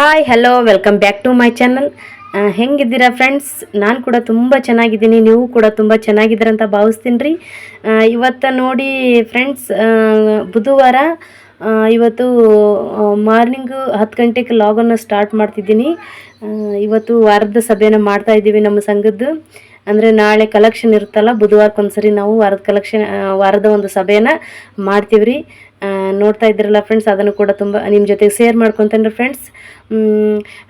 Hi hello welcome back to my channel ಹೆಂಗಿದ್ದೀರಾ friends ನಾನು ಕೂಡ ತುಂಬ ಚೆನ್ನಾಗಿದ್ದೀನಿ. ನೀವು ಕೂಡ ತುಂಬ ಚೆನ್ನಾಗಿದ್ದೀರಂತ ಭಾವಿಸ್ತೀನಿ. ರೀ ಇವತ್ತು ನೋಡಿ ಫ್ರೆಂಡ್ಸ್ ಬುಧವಾರ ಇವತ್ತು ಮಾರ್ನಿಂಗು ಹತ್ತು ಗಂಟೆಗೆ ಲಾಗನ್ನು ಸ್ಟಾರ್ಟ್ ಮಾಡ್ತಿದ್ದೀನಿ. ಇವತ್ತು ವಾರದ ಸಭೆನ ಮಾಡ್ತಾ ಇದ್ದೀವಿ ನಮ್ಮ ಸಂಘದ್ದು. ಅಂದರೆ ನಾಳೆ ಕಲೆಕ್ಷನ್ ಇರುತ್ತಲ್ಲ, ಬುಧವಾರಕ್ಕೊಂದ್ಸರಿ ನಾವು ವಾರದ ಕಲೆಕ್ಷನ್ ವಾರದ ಒಂದು ಸಭೆಯನ್ನು ರೀ ನೋಡ್ತಾ ಇದ್ದೀರಲ್ಲ ಫ್ರೆಂಡ್ಸ್ ಅದನ್ನು ಕೂಡ ತುಂಬ ನಿಮ್ಮ ಜೊತೆ ಶೇರ್ ಮಾಡ್ಕೊತೇನೆ ಫ್ರೆಂಡ್ಸ್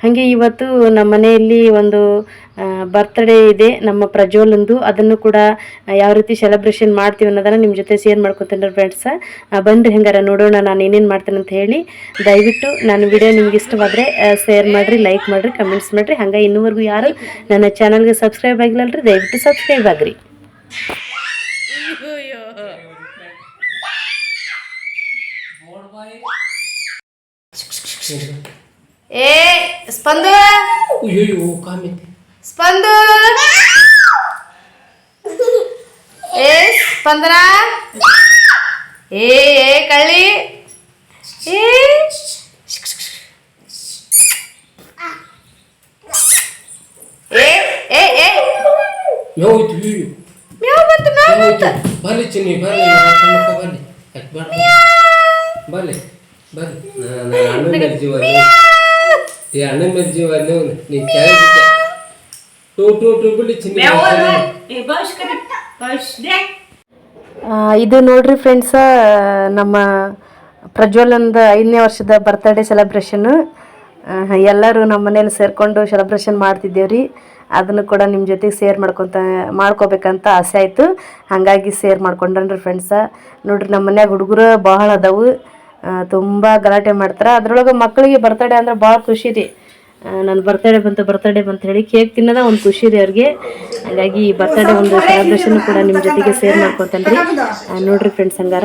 ಹಾಗೆ ಇವತ್ತು ನಮ್ಮ ಮನೆಯಲ್ಲಿ ಒಂದು ಬರ್ತ್ಡೇ ಇದೆ ನಮ್ಮ ಪ್ರಜ್ವಲಂದು. ಅದನ್ನು ಕೂಡ ಯಾವ ರೀತಿ ಸೆಲೆಬ್ರೇಷನ್ ಮಾಡ್ತೀವಿ ಅನ್ನೋದನ್ನು ನಿಮ್ಮ ಜೊತೆ ಶೇರ್ ಮಾಡ್ಕೊತೇನೆ ಫ್ರೆಂಡ್ಸ್ ಬನ್ರಿ ಹೆಂಗಾರ ನೋಡೋಣ ನಾನು ಏನೇನು ಮಾಡ್ತೇನೆ ಅಂತ ಹೇಳಿ. ದಯವಿಟ್ಟು ನಾನು ವಿಡಿಯೋ ನಿಮ್ಗೆ ಇಷ್ಟವಾದರೆ ಶೇರ್ ಮಾಡಿರಿ ಲೈಕ್ ಮಾಡಿರಿ ಕಮೆಂಟ್ಸ್ ಮಾಡಿರಿ. ಹಂಗೆ ಇನ್ನೂವರೆಗೂ ಯಾರು ನನ್ನ ಚಾನಲ್ಗೆ ಸಬ್ಸ್ಕ್ರೈಬ್ ಆಗಿಲ್ಲಲ್ರಿ, ದಯವಿಟ್ಟು ಸಬ್ಸ್ಕ್ರೈಬ್ ಆಗಿರಿ. ಏ ಸ್ಪಂದು. ಅಯ್ಯೋ ಕಾಮಿತಿ ಸ್ಪಂದು. ಏ ಸ್ಪಂದನ. ಏ ಏ ಕಳ್ಳಿ. ಏ. ಏ ಏ ಅಯ್ಯೋ ಮ್ಯಾವ್ ಬಂತು ಮ್ಯಾವ್ ಬಂತು. ಬರ್ಲಿ ಚಿನ್ನಿ ಬರ್ಲಿ ಬರ್ಲಿ. ಬರ್ಲಿ. ಮೇಲೆ ಜೀವ ಈ ಮೇಲೆ ಜೀವ ನೀನು ಟೂ ಟೂ ಇದು ನೋಡ್ರಿ ಫ್ರೆಂಡ್ಸ ನಮ್ಮ ಪ್ರಜ್ವಲಂದ ಐದನೇ ವರ್ಷದ ಬರ್ತ್ಡೇ ಸೆಲೆಬ್ರೇಷನ್ ಎಲ್ಲರೂ ನಮ್ಮ ಮನೇಲಿ ಸೇರ್ಕೊಂಡು ಸೆಲೆಬ್ರೇಷನ್ ಮಾಡ್ತಿದ್ದೇವ್ರಿ. ಅದನ್ನು ಕೂಡ ನಿಮ್ಮ ಜೊತೆಗೆ ಶೇರ್ ಮಾಡ್ಕೊತ ಮಾಡ್ಕೋಬೇಕಂತ ಆಸೆ ಆಯಿತು. ಹಾಗಾಗಿ ಶೇರ್ ಮಾಡ್ಕೊಂಡ್ರಿ ಫ್ರೆಂಡ್ಸ ನೋಡ್ರಿ ನಮ್ಮ ಮನ್ಯಾಗ ಹುಡುಗರು ಬಹಳ ಅದಾವು. ತುಂಬ ಗಲಾಟೆ ಮಾಡ್ತಾರೆ. ಅದ್ರೊಳಗೆ ಮಕ್ಕಳಿಗೆ ಬರ್ತಡೇ ಅಂದ್ರೆ ಭಾಳ ಖುಷಿ ರೀ. ನನ್ನ ಬರ್ತಡೇ ಬಂತು ಬರ್ತಡೇ ಬಂತ ಹೇಳಿ ಕೇಕ್ ತಿನ್ನೋದ ಒಂದು ಖುಷಿ ರೀ ಅವ್ರಿಗೆ. ಹಾಗಾಗಿ ಈ ಬರ್ತಡೇ ಒಂದು ಸೆಲೆಬ್ರೇಷನ್ ಕೂಡ ನಿಮ್ಮ ಜೊತೆಗೆ ಶೇರ್ ಮಾಡ್ಕೊತಾನೆ ರೀ. ನೋಡ್ರಿ ಫ್ರೆಂಡ್ಸ್ ಹಂಗಾರ.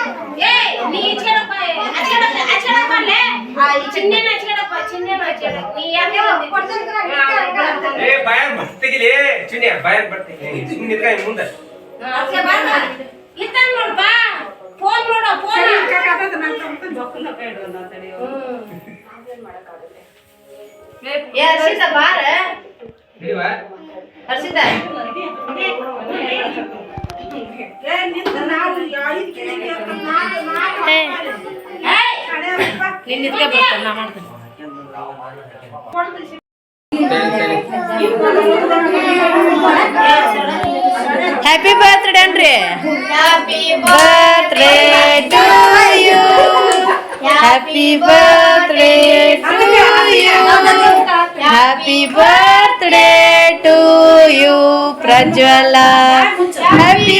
ಬಾಯರ್ ಬರ್ತಿಗಿಲಿ ಚಿನ್ನಿ. ಬಾಯರ್ ಬರ್ತಿಗಿ ನಿಂತ್ಕ ಮುಂದೆ. ಹರ್ಷಿತ ಬಾರ ಏ ಹರ್ಷಿತ ನೀನ್ ನಿತ್ಕ ಬರ್ತಾನೆ ನಾ ಮಾಡ್ತೇನೆ ಹ್ಯಾಪಿ ಬರ್ತ್ಡೇ ಅನ್ರಿ happy birthday to you happy birthday to you happy birthday to you Prajwal happy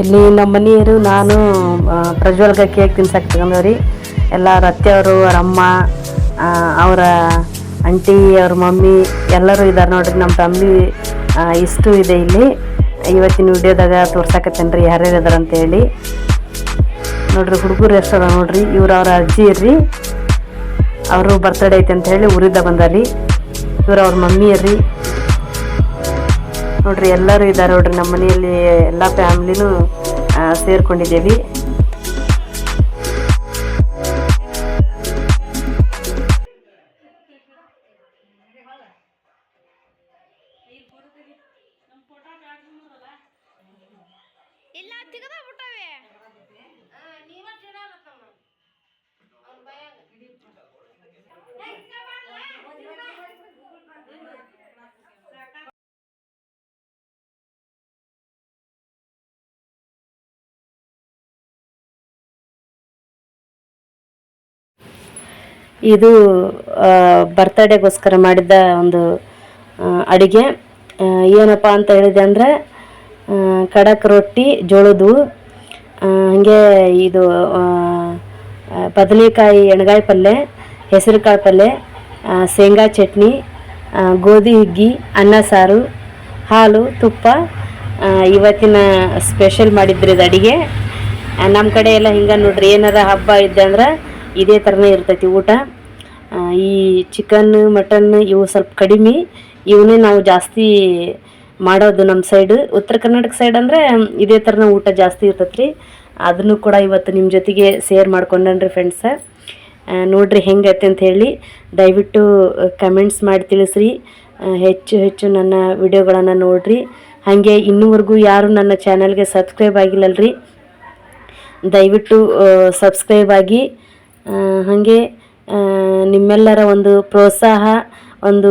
ಇಲ್ಲಿ ನಮ್ಮ ಮನೆಯವರು ನಾನು ಪ್ರಜ್ವಲ್ ಪ್ರಜ್ವಲ್ಗೆ ಕೇಕ್ ತಿನ್ಸಕ್ಕೆ ತಗೊಂಡವ್ರಿ. ಎಲ್ಲ ರತ್ತೆಯವರು ಅವ್ರ ಅಮ್ಮ ಅವರ ಆಂಟಿ, ಅವ್ರ ಮಮ್ಮಿ, ಎಲ್ಲರೂ ಇದ್ದಾರೆ ನೋಡ್ರಿ. ನಮ್ಮ ಫ್ಯಾಮ್ಲಿ ಇಷ್ಟು ಇದೆ ಇಲ್ಲಿ. ಇವತ್ತಿನ ವಿಡಿಯೋದಾಗ ತೋರ್ಸಕತ್ತೇನೆ ರೀ ಯಾರ್ಯಾರು ಇದಾರೆ ಅಂತ ಹೇಳಿ. ನೋಡ್ರಿ, ಹುಡುಗರು ಎಷ್ಟರ ನೋಡಿರಿ. ಇವ್ರು ಅವ್ರ ಅಜ್ಜಿ ಇರ್ರಿ. ಅವರು ಬರ್ತಡೇ ಐತೆ ಅಂತ ಹೇಳಿ ಊರಿಂದ ಬಂದಾರಿ ಇವ್ರು ಅವ್ರ ಮಮ್ಮಿ ಇರ್ರಿ. ನೋಡ್ರಿ ಎಲ್ಲರೂ ಇದ್ದಾರೆ ನೋಡ್ರಿ ನಮ್ಮ ಮನೆಯಲ್ಲಿ ಎಲ್ಲ ಫ್ಯಾಮ್ಲಿನೂ ಸೇರ್ಕೊಂಡಿದ್ದೀವಿ. ಇಲ್ಲ ಇದು ಬರ್ತಡೇಗೋಸ್ಕರ ಮಾಡಿದ್ದ ಒಂದು ಅಡುಗೆ. ಏನಪ್ಪ ಅಂತ ಹೇಳಿದೆ ಅಂದರೆ ಖಡಕ್ ರೊಟ್ಟಿ ಜೋಳದ್ದು ಹಂಗೆ ಇದು ಬದನೆಕಾಯಿ ಎಣ್ಗಾಯಿ ಪಲ್ಯ ಹೆಸರುಕಾಳು ಪಲ್ಯ ಶೇಂಗಾ ಚಟ್ನಿ ಗೋಧಿ ಹುಗ್ಗಿ, ಅನ್ನ ಸಾರು, ಹಾಲು, ತುಪ್ಪ ಇವತ್ತಿನ ಸ್ಪೆಷಲ್ ಮಾಡಿದ್ರಿ ಇದು ಅಡುಗೆ. ನಮ್ಮ ಕಡೆ ಎಲ್ಲ ಹಿಂಗೆ ನೋಡ್ರಿ, ಏನಾರ ಹಬ್ಬ ಇದ್ದೆ ಅಂದ್ರೆ ಇದೇ ಥರನೇ ಇರ್ತೈತಿ ಊಟ. ಈ ಚಿಕನ್ ಮಟನ್ ಇವು ಸ್ವಲ್ಪ ಕಡಿಮೆ. ಇವನ್ನೇ ನಾವು ಜಾಸ್ತಿ ಮಾಡೋದು ನಮ್ಮ ಸೈಡ್ ಉತ್ತರ ಕರ್ನಾಟಕ ಸೈಡ್ ಅಂದರೆ ಇದೇ ಥರನ ಊಟ ಜಾಸ್ತಿ ಇರ್ತೈತೆ ಅದನ್ನು ಕೂಡ ಇವತ್ತು ನಿಮ್ಮ ಜೊತೆಗೆ ಶೇರ್ ಮಾಡ್ಕೊಂಡನ್ರಿ ಫ್ರೆಂಡ್ಸ ನೋಡ್ರಿ ಹೆಂಗೈತೆ ಅಂತ ಹೇಳಿ. ದಯವಿಟ್ಟು ಕಮೆಂಟ್ಸ್ ಮಾಡಿ ತಿಳಿಸ್ರಿ. ಹೆಚ್ಚು ಹೆಚ್ಚು ನನ್ನ ವಿಡಿಯೋಗಳನ್ನು ನೋಡ್ರಿ. ಹಾಗೆ ಇನ್ನೂವರೆಗೂ ಯಾರು ನನ್ನ ಚಾನಲ್ಗೆ ಸಬ್ಸ್ಕ್ರೈಬ್ ಆಗಿಲ್ಲಲ್ರಿ, ದಯವಿಟ್ಟು ಸಬ್ಸ್ಕ್ರೈಬ್ ಆಗಿ. ಹಾಗೆ ನಿಮ್ಮೆಲ್ಲರ ಒಂದು ಪ್ರೋತ್ಸಾಹ, ಒಂದು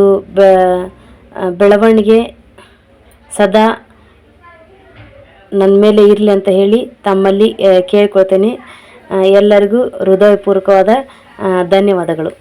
ಬೆಳವಣಿಗೆ ಸದಾ ನನ್ನ ಮೇಲೆ ಇರಲಿ ಅಂತ ಹೇಳಿ ತಮ್ಮಲ್ಲಿ ಕೇಳ್ಕೊಳ್ತೇನೆ. ಎಲ್ಲರಿಗೂ ಹೃದಯಪೂರ್ವಕವಾದ ಧನ್ಯವಾದಗಳು.